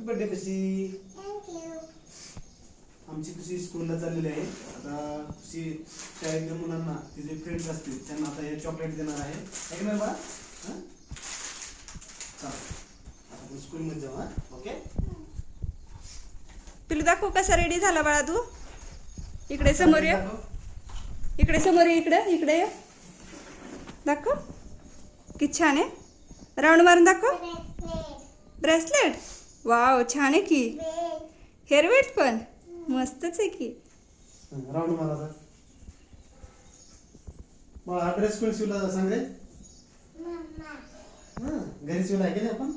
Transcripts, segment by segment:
Happy birthday कशी आमची खुशी स्कूलला चाललेली आहे. आता खुशी शाळेतल्या मुलांना तिचे फ्रेंड्स असतील त्यांना आता हे चॉकलेट देणार आहे. की नाही बाळा? हं? चला आता आपण स्कूलमध्ये जाऊ हा? ओके पिलू दाखव कसा रेडी झाला बाळा तू? इकडे समोर ये. इकडे समोर ये इकडे इकडे ये. दाखव. किती छान आहे. राऊंड मारून दाखव. ब्रेसलेट वाव छान आहे की. हेअरवेट पण. मस्तच आहे की. राऊंड मारा आता मग हा ड्रेस कोण शिवला सांग रे. हां घरी शिवला आहे की नाही आपण?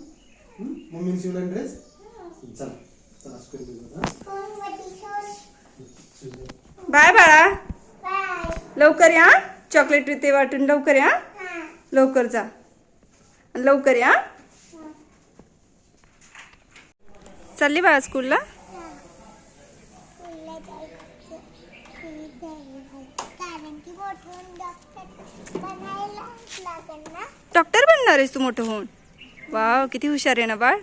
मम्मीने शिवला ड्रेस चला बाय बाळा. लवकर या चॉकलेट ते वाटून लवकर या लवकर जा. लवकर या चालली बाळा स्कूलला? कारण की मोठं डॉक्टर बनणार आहेस तू मोठं होऊन. वाव किती हुशार आहे ना बाळ.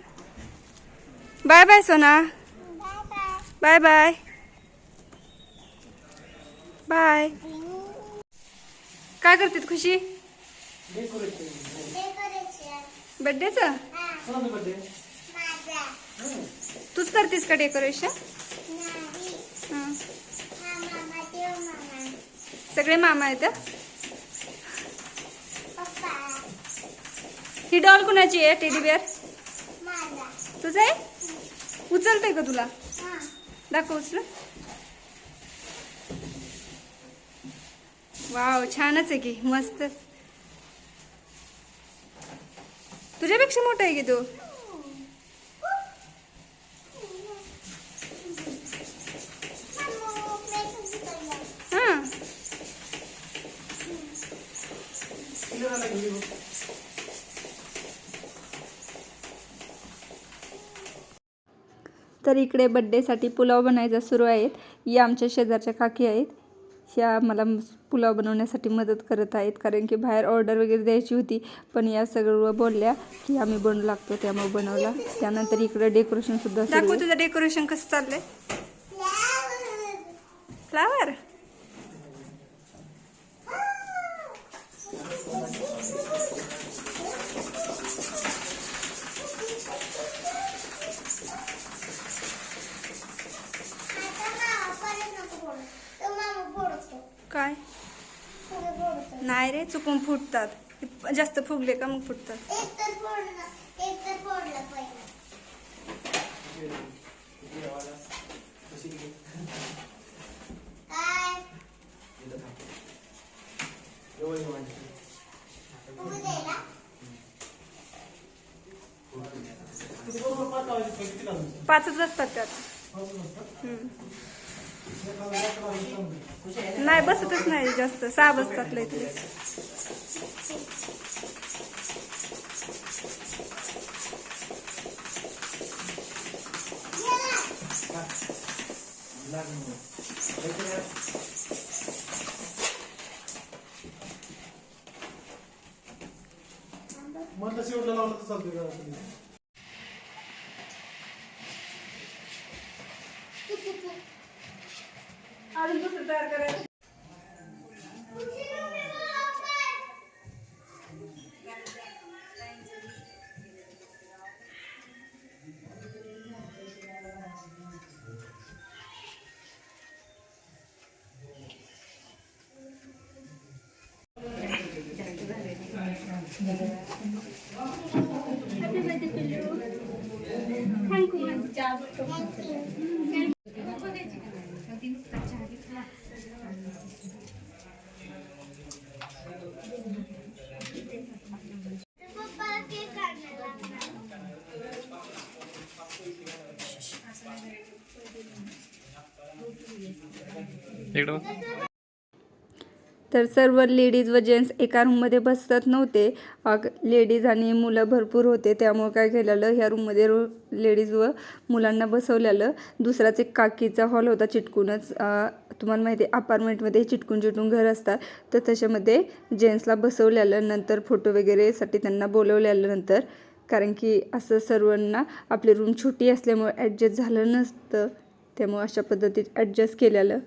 बाय बाय सोना. Bye bye. Bye. Bye bye काय करते खुशी डेकोरेशन डेकोरेशन बड्डेचं तूच करतेस का डेकोरेशन नाही. मामा देव मामा सगळे मामा आहेत हं? डॉल कुणाची आहे टेडी बिअर तुझं आहे? उचलतंय का तुला? हा. दाखव उचल वाव छानच आहे की मस्त. तुझ्यापेक्षा मोठा आहे की तू मामू प्लेट उचलला हा तर इकडे बड्डेसाठी पुलाव बनायचा सुरू आहेत. या आमच्या शेजारच्या काकी आहेत. ह्या मला पुलाव बनवण्यासाठी मदत करत आहेत कारण की बाहेर ऑर्डर वगैरे द्यायची होती पण या सगळं बोलल्या की आम्ही बनवू लागतो त्यामुळे बनवला. त्यानंतर इकडे डेकोरेशन सुद्धा दाखव तुझं डेकोरेशन कसं चाललंय? फ्लावर आता मामा परत नको फोडू तो मामा फोडतो काय? नाही रे चुकून फुटतात. जास्त फुगले का मग फुटतात? एक तर फोडलं एक तर फोडलं पहिलं काय उभं द्यायला पाचच असतात त्यात. नाही बसतच नाही जास्त. सहा बसतात लय तरी. Masal diyor anasını. Abi bu sefer karar. Thank you. इकडं. तर सर्व लेडीज व जेंट्स एका रूममध्ये बसत नव्हते. लेडीज आणि मुलं भरपूर होते. त्यामुळे काय केलेलं ह्या रूममध्ये रो लेडीज व मुलांना बसवलेलं. दुसराच एक काकीचा हॉल होता चिटकूनच. तुम्हाला माहिती आहे अपार्टमेंटमध्ये चिटकून चिटकून घर असतात. तर त्याच्यामध्ये जेंट्सला बसवलेलं नंतर फोटो वगैरेसाठी त्यांना बोलवलेलं नंतर. कारण की असं सर्वांना आपली रूम छोटी असल्यामुळे ॲडजस्ट झालं नसतं. त्यामुळे अशा पद्धतीत ॲडजस्ट केलेलं.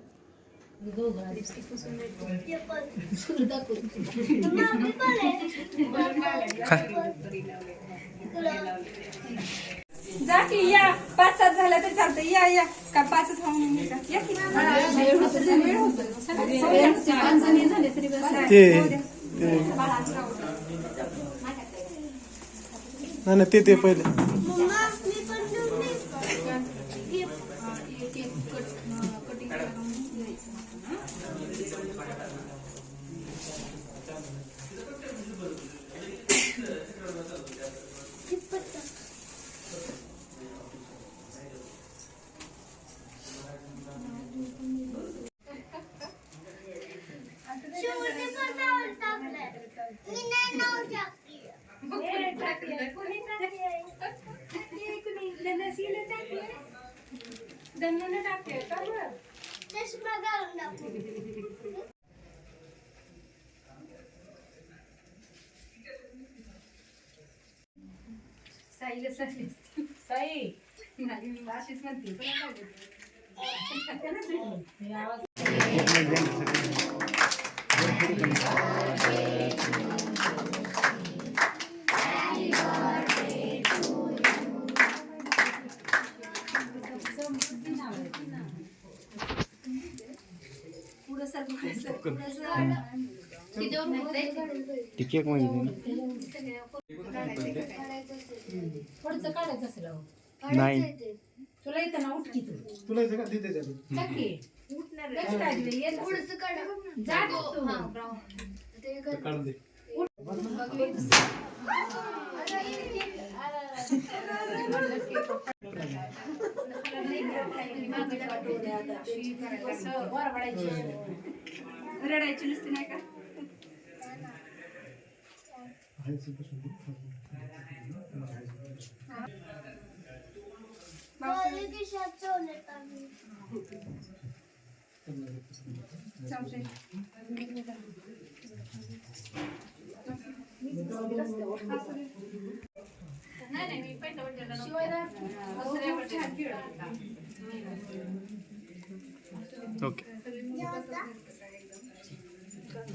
जा की या. पाच सात झाल्या तर चालतं या या. का पाचच होऊन या की. नाही नाही ते ते पहिले. saí ele saí Sai. Não, ele me isso चष्मा घालून पुढचं काढायचं असेल अहो. नाही तुला येतं ना उठकी तू तुला इथे का तिथे जा तू. काढून दे रडायची नुसती नाही का? खिशात ठेवलेत आम्ही. चमचे ओके झालं थांबा तुमचा फोटो काढायचा थांब थांब मला ते बाकी तुम्हाला तुमचा नंबर त्यामुळे कोणते भाग झालाय कोणते नाही त्यामुळे कोणते झाले कोणते नाही ते कळणार चला या आता. शिवजा, चला या. साई उभा राहा, साई उभा राहा.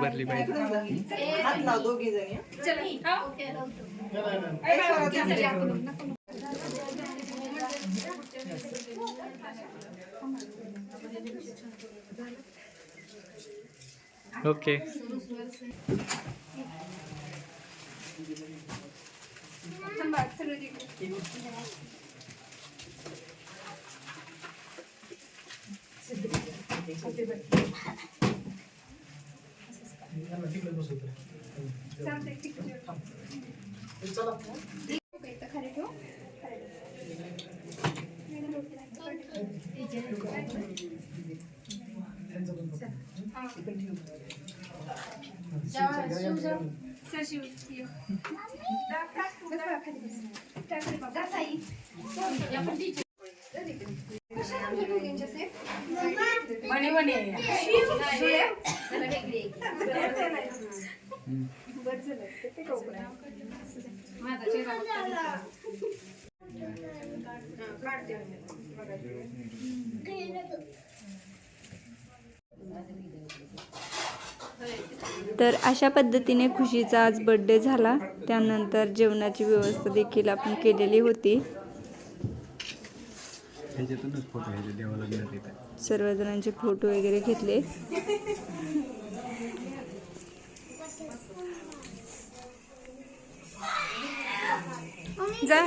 भरली पाहिजे. हो? ओके. सगळं तिकडे. तिकडे बसवतो चालतंय, तिकडे. चला खाली ठेव. तर अशा पद्धतीने खुशीचा आज बड्डे झाला. त्यानंतर जेवणाची व्यवस्था देखील आपण केलेली होती. सर्वजणांचे फोटो वगैरे घेतले. जा.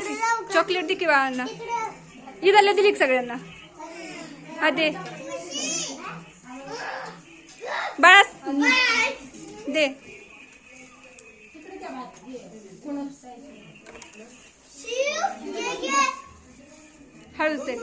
चॉकलेट दे की बाळांना. इदाला दिली सगळ्यांना. हा दे. बाळा दे. हळू ते.